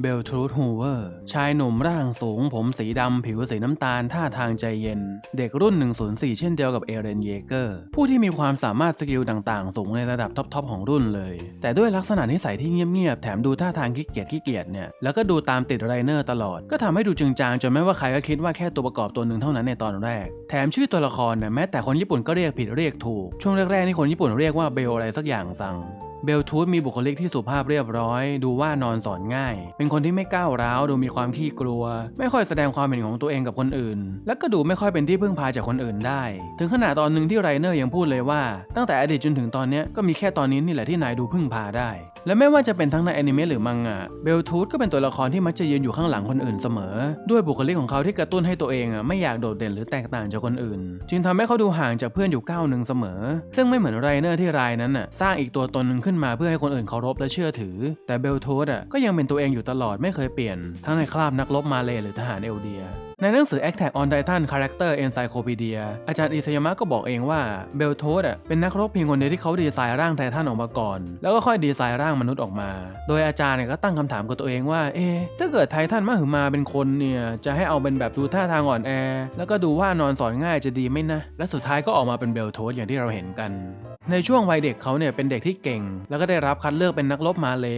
เบลทรูธฮูเวอร์ ชายหนุ่มร่างสูง ผมสีดำผิวสีน้ำตาลท่าทางใจเย็น เด็กรุ่น 104 เช่นเดียวกับเอเรนเยเกอร์ ผู้ที่มีความสามารถสกิลต่างๆ สูงในระดับท็อปๆของรุ่นเลย แต่ด้วยลักษณะนิสัยที่เงียบๆ แถมดูท่าทางขี้เกียจขี้เกียจเนี่ย แล้วก็ดูตามติดไรเนอร์ตลอด ก็ทำให้ดูจึงจางจนไม่ว่าใครก็คิดว่าแค่ตัวประกอบตัวหนึ่งเท่านั้นในตอนแรก แถมชื่อตัวละครเนี่ยแม้แต่คนญี่ปุ่นก็เรียกผิดเรียกถูก ช่วงแรกๆนี่คนญี่ปุ่นเรียกว่าเบลอะไรสักอย่างสั่งเบลทูธมีบุคลิกที่สุภาพเรียบร้อย ดูว่านอนสอนง่าย เป็นคนที่ไม่ก้าวร้าวดูมีความขี้กลัว ไม่ค่อยแสดงความเห็นของตัวเองกับคนอื่น และก็ดูไม่ค่อยเป็นที่พึ่งพาจากคนอื่นได้ ถึงขนาดตอนหนึ่งที่ไรเนอร์ยังพูดเลยว่า ตั้งแต่อดีตจนถึงตอนนี้ก็มีแค่ตอนนี้นี่แหละที่นายดูพึ่งพาได้ และไม่ว่าจะเป็นทั้งในแอนิเมะหรือมังงะเบลทูธก็เป็นตัวละครที่มักจะยืนอยู่ข้างหลังคนอื่นเสมอ ด้วยบุคลิกของเขาที่กระตุ้นให้ตัวเองอะไม่อยากโดดเด่นหรือแตกต่างจากคนอื่น จึงทำให้เขาดูห่างจากเพื่อนอยู่ก้าวหนึ่งเสมอ ซึ่งไม่เหมือนไรเนอร์ที่รายนั้นน่ะสร้างอีกตัวตนหนึ่งขึ้นมาเพื่อให้คนอื่นเคารพและเชื่อถือ แต่เบลทูธอะก็ยังเป็นตัวเองอยู่ตลอดไม่เคยเปลี่ยนทั้งในคราบนักรบมาเลหรือทหารเอลเดียในหนังสือ Attack on Titan Character Encyclopedia อาจารย์อิซายามะก็บอกเองว่าเบลโทสอะเป็นนักรบเพียงคนเดียวที่เขาดีไซน์ร่างไททันออกมาก่อน แล้วก็ค่อยดีไซน์ร่างมนุษย์ออกมา โดยอาจารย์เนี่ยก็ตั้งคำถามกับตัวเองว่า เอ๊ถ้าเกิดไททันมาหือมาเป็นคนเนี่ยจะให้เอาเป็นแบบดูท่าทางอ่อนแอ แล้วก็ดูว่านอนสอนง่ายจะดีไหมนะ และสุดท้ายก็ออกมาเป็นเบลโทสอย่างที่เราเห็นกัน ในช่วงวัยเด็กเขาเนี่ยเป็นเด็กที่เก่ง แล้วก็ได้รับคัดเลือกเป็นนักรบมาเล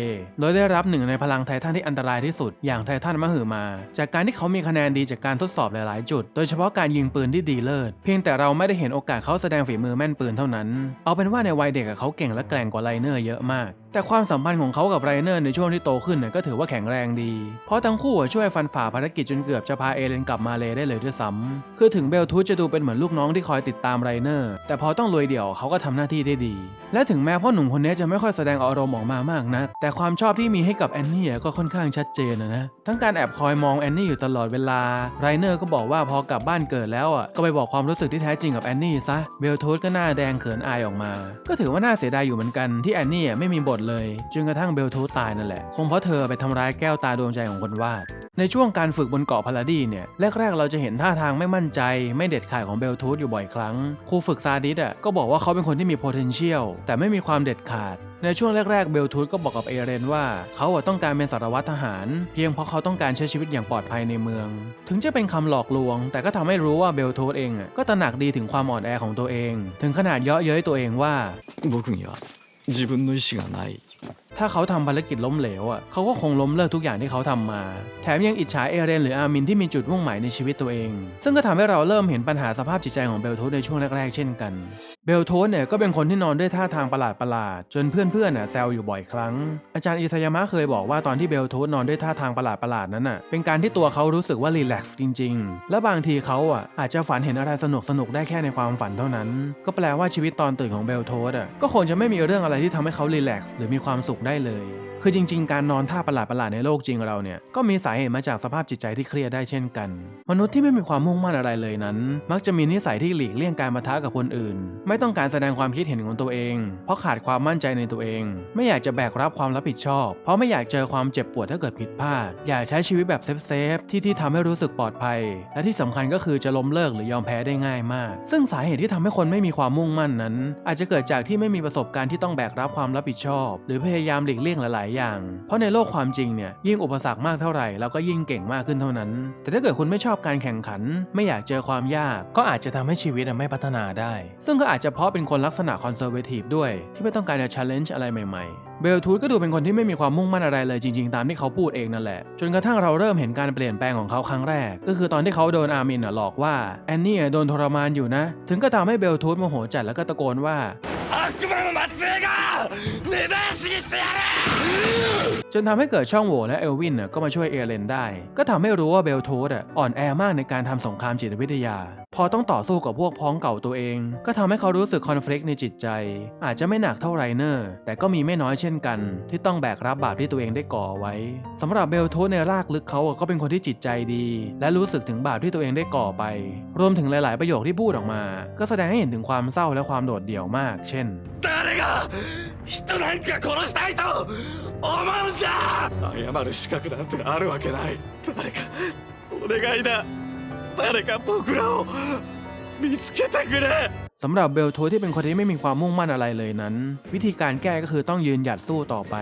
โดยได้รับหนึ่งในพลังไททันที่อันตรายที่สุด อย่างไททันมหึมา จากการที่เขามีคะแนนดีจากการทดสอบหลายๆ จุด โดยเฉพาะการยิงปืนที่ดีเลิศ เพียงแต่เราไม่ได้เห็นโอกาสเขาแสดงฝีมือแม่นปืนเท่านั้น เอาเป็นว่าในวัยเด็กเขาเก่งและแกร่งกว่าไลเนอร์เยอะมาก แต่ความสัมพันธ์ของเขากับไรเนอร์ในช่วงที่โตขึ้นก็ถือว่าแข็งแรงดี เพราะทั้งคู่ช่วยฟันฝ่าภารกิจจนเกือบจะพาเอเลนกลับมาเลได้เลยด้วยซ้ำคือถึงเบลทูธจะดูเป็นเหมือนลูกน้องที่คอยติดตามไรเนอร์ แต่พอต้องลุยเดี่ยวเขาก็ทำหน้าที่ได้ดี และถึงแม้พ่อหนุ่มคนนี้จะไม่ค่อยแสดงอารมณ์ออกมามากนะัก แต่ความชอบที่มีให้กับแอนนี่ก็ค่อนข้างชัดเจนนะ ทั้งการแอบคอยมองแอนนี่อยู่ตลอดเวลาไรเนอร์ก็บอกว่าพอกลับบ้านเกิดแล้วอะก็ไปบอกความรู้สึกที่แท้จริงกับแอนนี่ซะเบลทูธก็หน้าแดงเขินอายออกมา ก็ถือว่าน่าเสียดายอยู่เหมือนกันที่แอนนี่ไม่มีบทเลยจนกระทั่งเบลทูธตายนั่นแหละคงเพราะเธอไปทำร้ายแก้วตาดวงใจของคนวาด ในช่วงการฝึกบนเกาะพาราดีเนี่ยแรกๆเราจะเห็นท่าทางไม่มั่นใจ ไม่เด็ดขาดของเบลทูธอยู่บ่อยครั้งครูฝึกซาดิสอะก็บอกว่าเขาเป็นคนที่มี potential แต่ไม่มีความเด็ดขาดในช่วงแรกๆ เบลทูธก็บอกกับเอเรนว่า เขาต้องการเป็นสารวัตรทหาร เพียงเพราะเขาต้องการใช้ชีวิตอย่างปลอดภัยในเมือง ถึงจเป็นคำหลอกลวง แต่ก็ทำให้รู้ว่าเบลทูธเองอะก็ตระหนักดีถึงความอ่อนแอของตัวเอง ถึงขนาดเยาะเย้ยตัวเองว่า 僕には自分の意志がない ถ้าเขาทำภารกิจล้มเหลวอะเขาก็คงล้มเลิกทุกอย่างที่เขาทำมา แถมยังอิจฉาเอเรนหรืออามินที่มีจุดมุ่งหมายในชีวิตตัวเอง ซึ่งก็ทำให้เราเริ่มเห็นปัญหาสภาพจิตใจของเบลโทสในช่วงแรกๆเช่นกัน เบลโทสเนี่ยก็เป็นคนที่นอนด้วยท่าทางประหลาดๆจนเพื่อนๆน่ะแซวอยู่บ่อยครั้ง อาจารย์อิซายามะเคยบอกว่าตอนที่เบลโทสนอนด้วยท่าทางประหลาดๆนั้นน่ะเป็นการที่ตัวเขารู้สึกว่ารีแลกซ์จริง ๆ และบางทีเขาอะอาจจะฝันเห็นอะไรสนุกๆได้แค่ในความฝันเท่านั้น ก็แปลว่าชีวิตตอนตื่นของเบลโทสอะก็คงจะไม่มีเรื่องอะไรที่ทำให้เขารีแลกซ์หรือมีความสุขได้เลย คือจริง ๆ การนอนท่าประหลาดๆในโลกจริงเราเนี่ยก็มีสาเหตุมาจากสภาพจิตใจที่เครียดได้เช่นกัน มนุษย์ที่ไม่มีความมุ่งมั่นอะไรเลยนั้น มักจะมีนิสัยที่หลีกเลี่ยงการมาท้ากับคนอื่น ไม่ต้องการแสดงความคิดเห็นของตัวเอง เพราะขาดความมั่นใจในตัวเอง ไม่อยากจะแบกรับความรับผิดชอบ เพราะไม่อยากเจอความเจ็บปวดถ้าเกิดผิดพลาด อยากใช้ชีวิตแบบเซฟๆที่ที่ทำให้รู้สึกปลอดภัย และที่สำคัญก็คือจะล้มเลิกหรือยอมแพ้ได้ง่ายมาก ซึ่งสาเหตุที่ทำให้คนไม่มีความมุ่งมั่นนั้น อาจจะเกิดจากที่ไม่มีประสบการณ์ที่ต้องแบกรับความรับผิดชอบ หรือพยายามหลีกเลี่ยงหลาย ๆ อย่าง เพราะในโลกความจริงเนี่ยยิ่งอุปสรรคมากเท่าไหร่เราก็ยิ่งเก่งมากขึ้นเท่านั้น แต่ถ้าเกิดคุณไม่ชอบการแข่งขัน ไม่อยากเจอความยาก ก็อาจจะทำให้ชีวิตไม่พัฒนาได้ ซึ่งก็อาจจะเพราะเป็นคนลักษณะคอนเซอร์เวทีฟด้วย ที่ไม่ต้องการจะ challenge อะไรใหม่ ๆเบลทูธก็ดูเป็นคนที่ไม่มีความมุ่งมั่นอะไรเลยจริง ๆ ตามที่เขาพูดเองนั่นแหละ จนกระทั่งเราเริ่มเห็นการเปลี่ยนแปลงของเขาครั้งแรก ก็คือตอนที่เขาโดนอาร์มินหลอกว่าแอนนี่โดนทรมานอยู่นะ ถึงก็ทำให้เบลทูธโมโหจัดแล้วก็ตะโกนว่า 悪魔の末裔が根絶やしにしてやる จนทำให้เกิดช่องโหว่และเอลวินน่ะก็มาช่วยเอเลนได้ ก็ทำให้รู้ว่าเบลโทสอ่ะอ่อนแอมากในการทำสงครามจิตวิทยา พอต้องต่อสู้กับพวกพ้องเก่าตัวเอง ก็ทำให้เขารู้สึกคอน FLICT ในจิตใจ อาจจะไม่หนักเท่าไรเนอร์ แต่ก็มีไม่น้อยเช่นกัน ที่ต้องแบกรับบาปที่ตัวเองได้ก่อไว้สำหรับเบลโทสในรากลึกเขาอ่ะก็เป็นคนที่จิตใจดี และรู้สึกถึงบาปที่ตัวเองได้ก่อไป รวมถึงหลาย ๆ ประโยคที่พูดออกมา ก็แสดงให้เห็นถึงความเศร้าและความโดดเดี่ยวมาก เช่น 誰が人なんか殺したいと思うんだ謝る資格なんてあるわけない誰かお願いだ 誰か僕らを見つけてくれ。สำหรับเบลทูที่เป็นคนที่ไม่มีความมุ่งมั่นอะไรเลยนั้น วิธีการแก้ก็คือต้องยืนหยัดสู้ต่อไป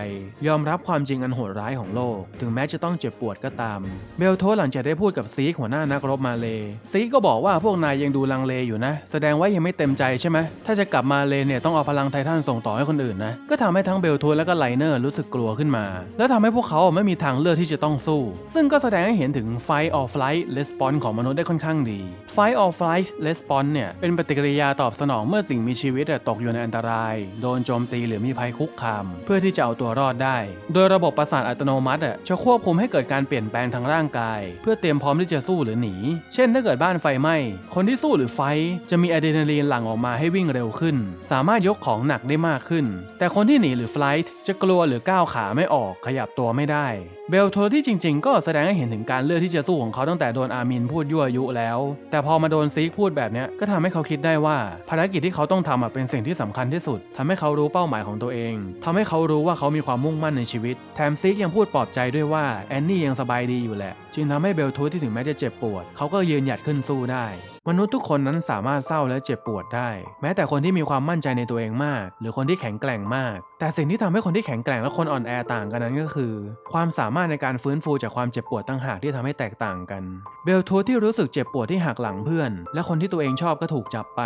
ยอมรับความจริงอันโหดร้ายของโลก ถึงแม้จะต้องเจ็บปวดก็ตาม เบลทูหลังจากได้พูดกับซีกหัวหน้านักรบมาเลซีกก็บอกว่าพวกนายยังดูลังเลอยู่นะ แสดงว่ายังไม่เต็มใจใช่ไหมถ้าจะกลับมาเลเนี่ยต้องเอาพลังไททันส่งต่อให้คนอื่นนะก็ทำให้ทั้งเบลทูและก็ไลเนอร์รู้สึกกลัวขึ้นมา แล้วทำให้พวกเขาไม่มีทางเลือกที่จะต้องสู้ ซึ่งก็แสดงให้เห็นถึง fight or flight response ของมนุษย์ได้ค่อนข้างดี fight or flight response เนี่ยเป็นปฏิกิริยาตออบสนองเมื่อสิ่งมีชีวิตตกอยู่ในอันตราย โดนโจมตีหรือมีภัยคุกคาม เพื่อที่จะเอาตัวรอดได้ โดยระบบประสาทอัตโนมัติจะควบคุมให้เกิดการเปลี่ยนแปลงทางร่างกาย เพื่อเตรียมพร้อมที่จะสู้หรือหนี เช่นถ้าเกิดบ้านไฟไหม้คนที่สู้หรือไฟจะมีอะดรีนาลีนหลั่งออกมาให้วิ่งเร็วขึ้น สามารถยกของหนักได้มากขึ้น แต่คนที่หนีหรือไฟท์จะกลัวหรือก้าวขาไม่ออกขยับตัวไม่ได้ เบลโทที่จริง ๆ ก็แสดงให้เห็นถึงการเลือกที่จะสู้ของเขาตั้งแต่โดนอามินพูดยั่วยุแล้ว แต่พอมาโดนซีกพูดแบบนี้ก็ทำให้เขาคิดได้ว่าภารกิจที่เขาต้องทำเป็นสิ่งที่สำคัญที่สุดทำให้เขารู้เป้าหมายของตัวเองทำให้เขารู้ว่าเขามีความมุ่งมั่นในชีวิต แถมซีกยังพูดปลอบใจด้วยว่าแอนนี่ยังสบายดีอยู่แหละ จึงทำให้เบลทูธที่ถึงแม้จะเจ็บปวด เขาก็ยืนหยัดขึ้นสู้ได้ มนุษย์ทุกคนนั้นสามารถเศร้าและเจ็บปวดได้ แม้แต่คนที่มีความมั่นใจในตัวเองมาก หรือคนที่แข็งแกร่งมาก แต่สิ่งที่ทำให้คนที่แข็งแกร่งและคนอ่อนแอต่างกันนั้นก็คือ ความสามารถในการฟื้นฟูจากความเจ็บปวดต่างหากที่ทำให้แตกต่างกัน เบลทูธที่รู้สึกเจ็บปวดที่หักหลังเพื่อน และคนที่ตัวเองชอบก็ถูกจับไป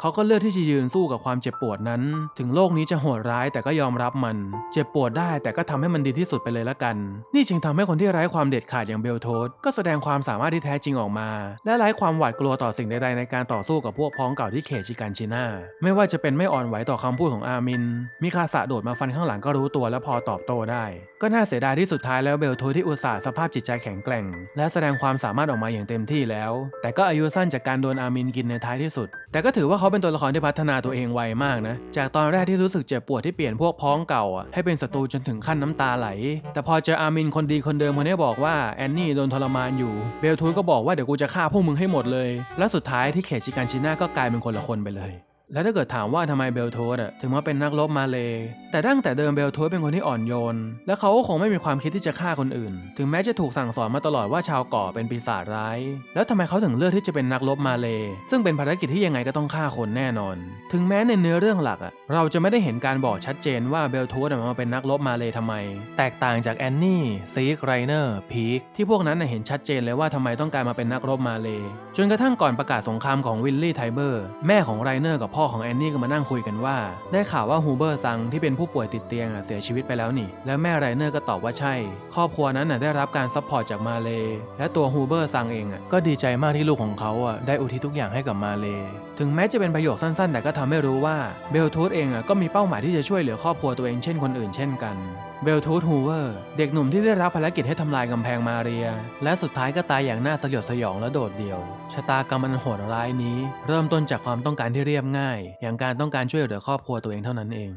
เขาก็เลือกที่จะยืนสู้กับความเจ็บปวดนั้น ถึงโลกนี้จะโหดร้ายแต่ก็ยอมรับมัน เจ็บปวดได้แต่ก็ทำให้มันดีที่สุดไปเลยละกัน นี่จึงทำให้คนที่ไร้ความเด็ดขาดอย่างเบลโทสก็แสดงความสามารถที่แท้จริงออกมา และไร้ความหวาดกลัวต่อสิ่งใดๆในการต่อสู้กับพวกพ้องเก่าที่เขตชิกันชิน่าไม่ว่าจะเป็นไม่อ่อนไหวต่อคำพูดของอามิน มิคาสะโดดมาฟันข้างหลังก็รู้ตัวและพอตอบโต้ได้ ก็น่าเสียดายที่สุดท้ายแล้วเบลโทสที่อุตส่าห์สภาพจิตใจแข็งแกร่ง และแสดงความสามารถออกมาอย่างเต็มที่แล้ว แต่ก็อายุสั้นจากการโดนอามินกินในท้ายที่สุด แต่ก็ถือว่าเขาเป็นตัวละครที่พัฒนาตัวเองไวมากนะ จากตอนแรกที่รู้สึกเจ็บปวดที่เปลี่ยนพวกพ้องเก่า ให้เป็นศัตรูจนถึงขั้นน้ำตาไหล แต่พอเจออามินคนดีคนเดิมคนนี้บอกว่าแอนนี่โดนทรมานอยู่ เบลทูก็บอกว่าเดี๋ยวกูจะฆ่าพวกมึงให้หมดเลย และสุดท้ายที่เขตชิกันชิน่าก็กลายเป็นคนละคนไปเลย แล้วถ้าเกิดถามว่าทำไมเบลโทสอะถึงมาเป็นนักรบมาเลยแต่ตั้งแต่เดิมเบลโทสเป็นคนที่อ่อนโยน และเขาก็คงไม่มีความคิดที่จะฆ่าคนอื่น ถึงแม้จะถูกสั่งสอนมาตลอดว่าชาวเกาะเป็นปีศาจร้าย แล้วทำไมเขาถึงเลือกที่จะเป็นนักรบมาเลยซึ่งเป็นภารกิจที่ยังไงก็ต้องฆ่าคนแน่นอน ถึงแม้ในเนื้อเรื่องหลักอะเราจะไม่ได้เห็นการบอกชัดเจนว่าเบลโทสมาเป็นนักรบมาเลยทำไม แตกต่างจากแอนนี่ซีกไรเนอร์พีคที่พวกนั้นเห็นชัดเจนเลยว่าทำไมต้องการมาเป็นนักรบมาเลยจนกระทั่งก่อนประกาศสงครามของวิลลี่ไทเบอร์แม่ของไรเนอร์กับพ่ออของแอนนี่ก็มานั่งคุยกันว่า ได้ข่าวว่าฮูเบอร์ซังที่เป็นผู้ป่วยติดเตียงเสียชีวิตไปแล้วนี่ แล้วแม่ไรเนอร์ก็ตอบว่าใช่ ครอบครัวนั้นได้รับการซัพพอร์ตจากมาเล และตัวฮูเบอร์ซังเองก็ดีใจมากที่ลูกของเขาได้อุทิศทุกอย่างให้กับมาเล ถึงแม้จะเป็นประโยคสั้นๆ แต่ก็ทำให้รู้ว่าเบลทูธเองก็มีเป้าหมายที่จะช่วยเหลือครอบครัวตัวเองเช่นคนอื่นเช่นกันเบลทูธฮูเวอร์ เด็กหนุ่มที่ได้รับภารกิจให้ทำลายกำแพงมาเรีย และสุดท้ายก็ตายอย่างน่าสยดสยองและโดดเดี่ยว ชะตากรรมอันโหดร้ายนี้ เริ่มต้นจากความต้องการที่เรียบง่าย อย่างการต้องการช่วยเหลือครอบครัวตัวเองเท่านั้นเอง